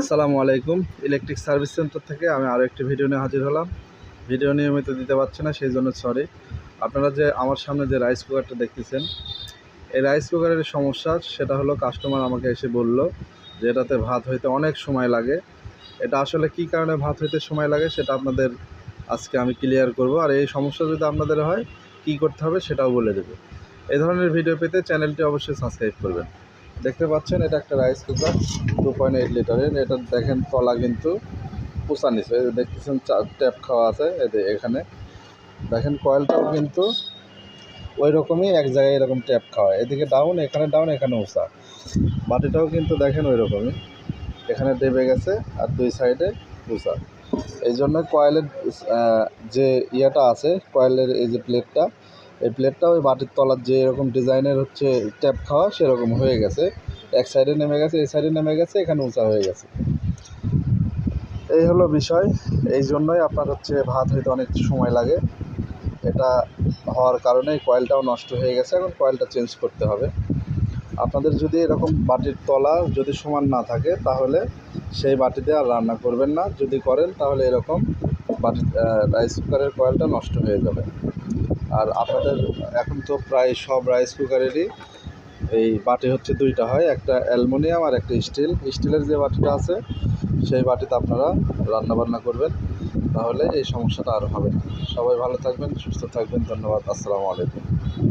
আসসালামু আলাইকুম। Electric service centre থেকে আমি আরও একটি ভিডিও নিয়ে হাজির হলাম। ভিডিও নিয়মিত দিতে পারছি না, সেই জন্য সরি আপনারা যে আমার সামনে যে রাইস কুকারটা দেখতেছেন, এই রাইস কুকারের সমস্যা সেটা হলো কাস্টমার আমাকে এসে বলল যে এটাতে ভাত হইতে অনেক সময় লাগে। এটা আসলে কী কারণে ভাত হইতে সময় লাগে সেটা আপনাদের আজকে আমি ক্লিয়ার করব। আর এই সমস্যা যদি আপনাদের হয়, কী করতে হবে সেটাও বলে দেবো। এই ধরনের ভিডিও পেতে চ্যানেলটি অবশ্যই সাবস্ক্রাইব করবেন। দেখতে পাচ্ছেন, এটা একটা rice cooker two point eight লিটারের এটা দেখেন তলা কিন্তু পোষা নিচ্ছে দেখতেছেন ট্যাপ খাওয়া আছে এখানে। দেখেন কয়েলটাও কিন্তু ওই রকমই, এক জায়গায় এরকম ট্যাপ খাওয়া। এদিকে ডাউন এখানে ডাউন এখানে উষা বাটিটাও কিন্তু দেখেন ওই রকমই। এখানে দেবে গেছে আর দুই সাইডে উষা এই জন্য কয়েলের যে ইয়েটা আছে কয়েলের এই যে প্লেটটা এই প্লেটটা ওই বাটির তলার যে এরকম ডিজাইনের হচ্ছে ট্যাপ খাওয়া, সেরকম হয়ে গেছে। এক সাইডে নেমে গেছে, এই সাইডে নেমে গেছে, এখানে উঁচা হয়ে গেছে। এই হলো বিষয়। এই জন্যই আপনার হচ্ছে ভাত হইতে অনেক সময় লাগে। এটা হওয়ার কারণে কয়েলটাও নষ্ট হয়ে গেছে, এখন কয়েলটা চেঞ্জ করতে হবে। আপনাদের যদি এরকম বাটির তলা যদি সমান না থাকে, তাহলে সেই বাটিতে আর রান্না করবেন না। যদি করেন, তাহলে এরকম বাটি রাইস কুকারের কয়েলটা নষ্ট হয়ে যাবে। আর আপনাদের এখন তো প্রায় সব রাইস কুকারেরই এই বাটি হচ্ছে দুইটা হয়, একটা অ্যালমোনিয়াম আর একটা স্টিল। স্টিলের যে বাটিটা আছে, সেই বাটিতে আপনারা রান্না বান্না করবেন, তাহলে এই সমস্যাটা আর হবে না। সবাই ভালো থাকবেন, সুস্থ থাকবেন, ধন্যবাদ, আসসালামু আলাইকুম।